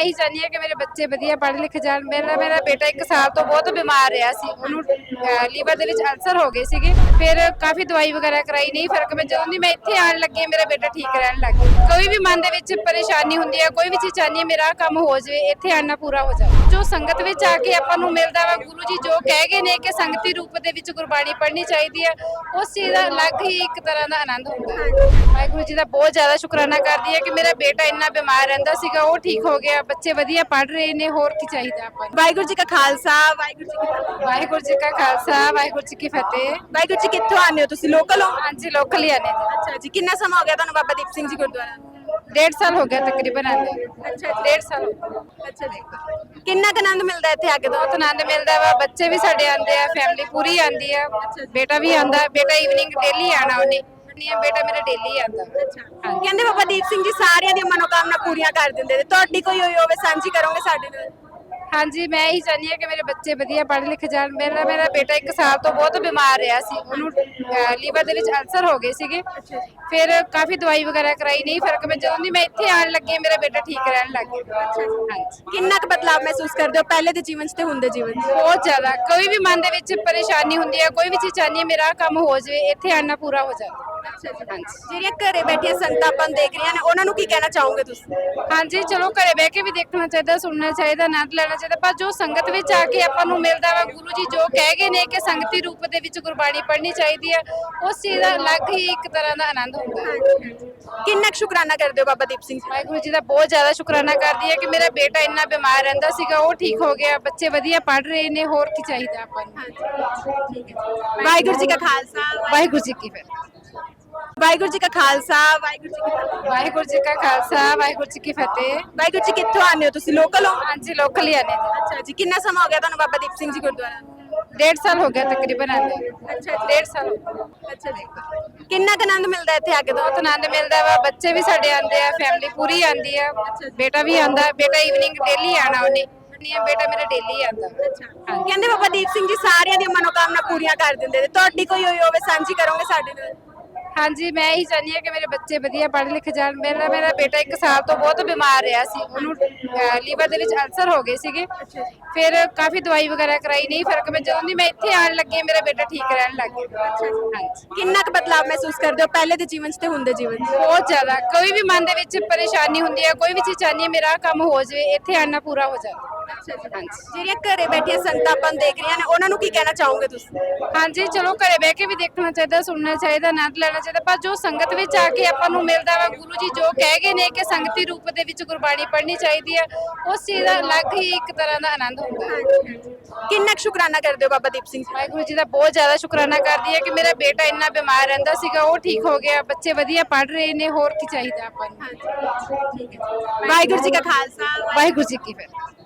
ਇਹੀ ਚਾਹੁੰਦੀ ਹਾਂ ਕਿ ਮੇਰੇ ਬੱਚੇ ਵਧੀਆ ਪੜ੍ਹ ਲਿਖ ਜਾਣ। ਮੇਰਾ ਮੇਰਾ ਬੇਟਾ 1 ਸਾਲ ਤੋਂ ਬਹੁਤ ਬਿਮਾਰ ਰਿਹਾ ਸੀ। ਉਹਨੂੰ ਲੀਵਰ ਦੇ ਵਿੱਚ ਅਲਸਰ ਹੋ ਗਏ ਸੀਗੇ। ਫਿਰ ਕਾਫੀ ਦਵਾਈ ਵਗੈਰਾ ਕਰਾਈ, ਨਹੀਂ ਫ਼ਰਕ ਮੈਂ ਜਦੋਂ ਦੀ ਮੈਂ ਇੱਥੇ ਆਣ ਲੱਗੀ, ਮੇਰਾ ਬੇਟਾ ਠੀਕ ਰਹਿਣ ਲੱਗ ਗਿਆ। ਕੋਈ ਵੀ ਮਨ ਦੇ ਵਿੱਚ ਪਰੇਸ਼ਾਨੀ ਹੁੰਦੀ ਹੈ ਕੋਈ ਵੀ ਚੀਜ਼ ਚਾਹਨੀ ਹੈ ਮੇਰਾ ਕੰਮ ਹੋ ਜਾਵੇ, ਇੱਥੇ ਆਣਾ ਪੂਰਾ ਹੋ ਜਾਵੇ। ਜੋ ਸੰਗਤ ਵਿੱਚ ਆ ਕੇ ਆਪਾਂ ਨੂੰ ਮਿਲਦਾ ਵਾ ਗੁਰੂ ਜੀ ਜੋ ਕਹਿ ਗਏ ਨੇ ਕਿ ਸੰਗਤੀ ਰੂਪ ਦੇ ਵਿੱਚ ਗੁਰਬਾਣੀ ਪੜ੍ਹਨੀ ਚਾਹੀਦੀ ਹੈ ਉਸ ਚੀਜ਼ ਦਾ ਅਲੱਗ ਹੀ ਇੱਕ ਤਰ੍ਹਾਂ ਦਾ ਆਨੰਦ ਹੁੰਦਾ ਹੈ ਵਾਹਿਗੁਰੂ ਜੀ ਦਾ ਬਹੁਤ ਜ਼ਿਆਦਾ ਸ਼ੁਕਰਾਨਾ ਕਰਦੀ ਹੈ ਕਿ ਮੇਰਾ ਬੇਟਾ ਇੰਨਾ ਬਿਮਾਰ ਰਹਿੰਦਾ ਸੀਗਾ ਉਹ ਠੀਕ ਹੋ ਗਿਆ ਬੱਚੇ ਵਧੀਆ ਪੜ੍ਹ ਰਹੇ ਨੇ ਹੋਰ ਕੀ ਚਾਹੀਦਾ ਆਪਾਂ ਨੂੰ? ਵਾਹਿਗੁਰੂ ਜੀ ਕਾ ਖਾਲਸਾ ਵਾਹਿਗੁਰੂ ਜੀ ਕੀ ਫਤਿਹ। ਵਾਹਿਗੁਰੂ ਜੀ ਕਾ ਖਾਲਸਾ ਵਾਹਿਗੁਰੂ ਜੀ ਕੀ ਫਤਿਹ। ਵਾਹਿਗੁਰੂ ਜੀ ਕਿੱਥੋਂ ਆਨੇ ਹੋ ਤੁਸੀਂ? ਲੋਕਲ ਹੋ? ਹਾਂਜੀ ਲੋਕਲ ਹੀ ਆਨੇ ਜੀ। ਅੱਛਾ ਜੀ ਕਿੰਨਾ ਸਮਾਂ ਹੋ ਗਿਆ ਤੁਹਾਨੂੰ ਬਾਬਾ ਦੀਪ ਸਿੰਘ ਜੀ ਗੁਰਦੁਆਰਾ? ਸਾਲ ਹੋ ਗਿਆ ਤਕਰੀਬਨ ਆਨੇ ਅੱਛਾ ਜੀ ਡੇਢ ਸਾਲ ਹੋ ਗਿਆ ਅੱਛਾ ਜੀ ਕਿੰਨਾ ਕੁ ਆਨੰਦ ਮਿਲਦਾ ਇੱਥੇ ਆ ਕੇ ਬਹੁਤ ਆਨੰਦ ਮਿਲਦਾ ਵਾ ਬੱਚੇ ਵੀ ਸਾਡੇ ਆਂਦੇ ਆ ਫੈਮਿਲੀ ਪੂਰੀ ਆਂਦੀ ਆ ਬੇਟਾ ਵੀ ਆਂਦਾ ਬੇਟਾ ਈਵਨਿੰਗ ਡੇਲੀ ਆਣਾ ਉਹਨੇ ਨਹੀਂ ਬੇਟਾ ਮੇਰਾ ਡੇਲੀ ਆਂਦਾ ਹਾਂਜੀ ਕਹਿੰਦੇ ਬਾਬਾ ਦੀਪ ਸਿੰਘ ਜੀ ਸਾਰਿਆਂ ਦੀਆਂ ਮਨੋਕਾਮਨਾ ਪੂਰੀਆਂ ਕਰ ਦਿੰਦੇ ਨੇ ਤੁਹਾਡੀ ਕੋਈ ਹੋਈ ਹੋਵੇ ਸਾਂਝੀ ਕਰੋਗੇ ਸਾਡੇ ਨਾਲ ਹਾਂਜੀ ਮੈਂ ਇਹੀ ਚਾਹੁੰਦੀ ਹਾਂ ਕਿ ਮੇਰੇ ਬੱਚੇ ਵਧੀਆ ਪੜ੍ਹ ਲਿਖ ਜਾਣ। ਮੇਰਾ ਮੇਰਾ ਬੇਟਾ 1 ਸਾਲ ਤੋਂ ਬਹੁਤ ਬਿਮਾਰ ਰਿਹਾ ਸੀ। ਉਹਨੂੰ ਲੀਵਰ ਦੇ ਵਿੱਚ ਅਲਸਰ ਹੋ ਗਏ ਸੀਗੇ। ਫਿਰ ਕਾਫੀ ਦਵਾਈ ਵਗੈਰਾ ਕਰਾਈ ਨਹੀਂ ਫ਼ਰਕ ਮੈਂ ਜਦੋਂ ਦੀ ਮੈਂ ਇੱਥੇ ਆਣ ਲੱਗੀ ਮੇਰਾ ਬੇਟਾ ਠੀਕ ਰਹਿਣ ਲੱਗ ਗਿਆ। ਹਾਂਜੀ। ਕਿੰਨਾ ਕੁ ਬਦਲਾਅ ਮਹਿਸੂਸ ਕਰਦੇ ਹੋ? ਪਹਿਲੇ ਦੇ ਜੀਵਨ 'ਚ ਤੇ ਹੁਣ ਦੇ ਜੀਵਨ 'ਚ? ਬਹੁਤ ਜ਼ਿਆਦਾ। ਕੋਈ ਵੀ ਮਨ ਦੇ ਵਿੱਚ ਪਰੇਸ਼ਾਨੀ ਹੁੰਦੀ ਹੈ ਕੋਈ ਵੀ ਚੀਜ਼ ਚਾਹਨੀ ਹੈ ਮੇਰਾ ਕੰਮ ਹੋ ਜਾਵੇ ਇੱਥੇ ਆਣਾ ਪੂਰਾ ਹੋ ਜਾਵੇ ਹਾਂਜੀ। ਜਿਹੜੀਆਂ ਘਰੇ ਬੈਠੀਆਂ ਸੰਗਤਾਂ ਆਪਾਂ ਦੇਖ ਰਹੀਆਂ ਨੇ ਉਹਨਾਂ ਨੂੰ ਕੀ ਕਹਿਣਾ ਚਾਹੋਗੇ ਤੁਸੀਂ? ਹਾਂਜੀ ਚਲੋ ਘਰੇ ਬਹਿ ਕੇ ਵੀ ਦੇਖਣਾ ਚਾਹੀਦਾ ਸੁਣਨਾ ਚਾਹੀਦਾ ਆਨੰਦ ਲੈਣਾ ਚਾਹੀਦਾ ਪਰ ਜੋ ਸੰਗਤ ਵਿੱਚ ਆ ਕੇ ਆਪਾਂ ਨੂੰ ਮਿਲਦਾ ਵਾ ਗੁਰੂ ਜੀ ਜੋ ਕਹਿ ਗਏ ਨੇ ਕਿ ਸੰਗਤੀ ਰੂਪ ਦੇ ਵਿੱਚ ਗੁਰਬਾਣੀ ਪੜ੍ਹਨੀ ਚਾਹੀਦੀ ਹੈ ਉਸ ਚੀਜ਼ ਦਾ ਅਲੱਗ ਹੀ ਇੱਕ ਤਰ੍ਹਾਂ ਦਾ ਆਨੰਦ ਹੁੰਦਾ ਹੈ। ਕਿੰਨਾ ਕੁ ਸ਼ੁਕਰਾਨਾ ਕਰਦੇ ਹੋ ਬਾਬਾ ਦੀਪ ਸਿੰਘ ਜੀ? ਵਾਹਿਗੁਰੂ ਜੀ ਦਾ ਬਹੁਤ ਜ਼ਿਆਦਾ ਸ਼ੁਕਰਾਨਾ ਕਰਦੀ ਹੈ ਕਿ ਮੇਰਾ ਬੇਟਾ ਇੰਨਾ ਬਿਮਾਰ ਰਹਿੰਦਾ ਸੀਗਾ ਉਹ ਠੀਕ ਹੋ ਗਿਆ ਬੱਚੇ ਵਧੀਆ ਪੜ੍ਹ ਰਹੇ ਨੇ ਹੋਰ ਕੀ ਚਾਹੀਦਾ ਆਪਾਂ ਨੂੰ। ਵਾਹਿਗੁਰੂ ਜੀ ਕਾ ਖਾਲਸਾ ਵਾਹਿਗੁਰੂ ਜੀ ਕੀ ਫਤਿਹ। ਵਾਹਿਗੁਰੂ ਜੀ ਕਾ ਖਾਲਸਾ ਵਾਹਿਗੁਰੂ ਜੀ ਕੀ ਫਤਿਹ। ਵਾਹਿਗੁਰੂ ਜੀ ਕਾ ਖਾਲਸਾ ਵਾਹਿਗੁਰੂ ਜੀ ਕੀ ਫਤਿਹ। ਵਾਹਿਗੁਰੂ ਜੀ ਕਿੱਥੋਂ ਆਨੇ ਹੋ ਤੁਸੀਂ? ਲੋਕਲ ਹੋ? ਹਾਂਜੀ ਲੋਕਲ ਹੀ ਆਨੇ ਜੀ ਅੱਛਾ ਜੀ ਕਿੰਨਾ ਸਮਾਂ ਹੋ ਗਿਆ ਤੁਹਾਨੂੰ ਬਾਬਾ ਦੀਪ ਸਿੰਘ ਜੀ ਗੁਰਦੁਆਰਾ? ਡੇਢ ਸਾਲ ਹੋ ਗਿਆ ਤਕਰੀਬਨ ਆਨੇ ਅੱਛਾ। ਡੇਢ ਸਾਲ ਹੋ ਗਿਆ। ਅੱਛਾ ਜੀ। ਕਿੰਨਾ ਕੁ ਆਨੰਦ ਮਿਲਦਾ ਇੱਥੇ ਆ ਕੇ ਬਹੁਤ ਆਨੰਦ ਮਿਲਦਾ ਵਾ। ਬੱਚੇ ਵੀ ਸਾਡੇ ਆਂਦੇ ਆ ਫੈਮਿਲੀ ਪੂਰੀ ਆਂਦੀ ਆ। ਬੇਟਾ ਵੀ ਆਂਦਾ ਬੇਟਾ ਈਵਨਿੰਗ ਡੇਲੀ ਆਣਾ ਉਹਨੇ। ਨਹੀਂ ਬੇਟਾ ਮੇਰਾ ਡੇਲੀ ਆਂਦਾ ਕਹਿੰਦੇ ਬਾਬਾ ਦੀਪ ਸਿੰਘ ਜੀ ਸਾਰਿਆਂ ਦੀਆਂ ਮਨੋਕਾਮਨਾ ਪੂਰੀਆਂ ਕਰ ਦਿੰਦੇ ਨੇ। ਤੁਹਾਡੀ ਕੋਈ ਹੋਈ ਹੋਵੇ ਸਾਂਝੀ ਕਰੋਗੇ ਸਾਡੇ ਨਾਲ? ਹਾਂਜੀ ਮੈਂ ਇਹੀ ਚਾਹੁੰਦੀ ਹਾਂ ਕਿ ਮੇਰੇ ਬੱਚੇ ਵਧੀਆ ਪੜ੍ਹ ਲਿਖ ਜਾਣ। ਮੇਰਾ ਮੇਰਾ ਬੇਟਾ 1 ਸਾਲ ਤੋਂ ਬਹੁਤ ਬਿਮਾਰ ਰਿਹਾ ਸੀ। ਉਹਨੂੰ ਲੀਵਰ ਦੇ ਵਿੱਚ ਅਲਸਰ ਹੋ ਗਏ ਸੀਗੇ। ਫਿਰ ਕਾਫੀ ਦਵਾਈ ਵਗੈਰਾ ਕਰਾਈ ਨਹੀਂ ਫ਼ਰਕ ਮੈਂ ਜਦੋਂ ਦੀ ਮੈਂ ਇੱਥੇ ਆਣ ਲੱਗੀ ਮੇਰਾ ਬੇਟਾ ਠੀਕ ਰਹਿਣ ਲੱਗ ਗਿਆ। ਹਾਂਜੀ। ਕਿੰਨਾ ਕੁ ਬਦਲਾਅ ਮਹਿਸੂਸ ਕਰਦੇ ਹੋ? ਪਹਿਲੇ ਦੇ ਜੀਵਨ 'ਚ ਤੇ ਹੁਣ ਦੇ ਜੀਵਨ 'ਚ? ਬਹੁਤ ਜ਼ਿਆਦਾ। ਕੋਈ ਵੀ ਮਨ ਦੇ ਵਿੱਚ ਪਰੇਸ਼ਾਨੀ ਹੁੰਦੀ ਹੈ ਕੋਈ ਵੀ ਚੀਜ਼ ਚਾਹਨੀ ਹੈ ਮੇਰਾ ਕੰਮ ਹੋ ਜਾਵੇ ਇੱਥੇ ਆਣਾ ਪੂਰਾ ਹੋ ਜਾਵੇ ਜਿਹੜੀਆਂ ਘਰੇ ਬੈਠੀਆਂ ਸੰਗਤਾਂ ਆਪਾਂ ਨੂੰ ਦੇਖ ਰਹੀਆਂ ਨੇ ਉਹਨਾਂ ਨੂੰ ਕੀ ਕਹਿਣਾ ਚਾਹੋਗੇ ਤੁਸੀਂ? ਹਾਂਜੀ ਚਲੋ ਘਰੇ ਬਹਿ ਕੇ ਵੀ ਦੇਖਣਾ ਚਾਹੀਦਾ ਸੁਣਨਾ ਚਾਹੀਦਾ ਆਨੰਦ ਲੈਣਾ ਚਾਹੀਦਾ ਪਰ ਜੋ ਸੰਗਤ ਵਿੱਚ ਆ ਕੇ ਆਪਾਂ ਨੂੰ ਮਿਲਦਾ ਵਾ ਗੁਰੂ ਜੀ ਜੋ ਕਹਿ ਗਏ ਨੇ ਕਿ ਸੰਗਤੀ ਰੂਪ ਦੇ ਵਿੱਚ ਗੁਰਬਾਣੀ ਪੜ੍ਹਨੀ ਚਾਹੀਦੀ ਹੈ ਉਸ ਚੀਜ਼ ਦਾ ਅਲੱਗ ਹੀ ਇੱਕ ਤਰ੍ਹਾਂ ਦਾ ਆਨੰਦ ਹੁੰਦਾ। ਹੈ ਕਿੰਨਾ ਕੁ ਸ਼ੁਕਰਾਨਾ ਕਰਦੇ ਹੋ ਬਾਬਾ ਦੀਪ ਸਿੰਘ ਜੀ? ਵਾਹਿਗੁਰੂ ਜੀ ਦਾ ਬਹੁਤ ਜ਼ਿਆਦਾ ਸ਼ੁਕਰਾਨਾ ਕਰਦੀ ਹੈ ਕਿ ਮੇਰਾ ਬੇਟਾ ਇੰਨਾ ਬਿਮਾਰ ਰਹਿੰਦਾ ਸੀਗਾ ਉਹ ਠੀਕ ਹੋ ਗਿਆ ਬੱਚੇ ਵਧੀਆ ਪੜ੍ਹ ਰਹੇ ਨੇ ਹੋਰ ਕੀ ਚਾਹੀਦਾ ਆਪਾਂ ਨੂੰ? ਵਾਹਿਗੁਰੂ ਜੀ ਕਾ ਖਾਲਸਾ ਵਾਹਿਗੁਰੂ ਜੀ ਕੀ ਫਤਿਹ।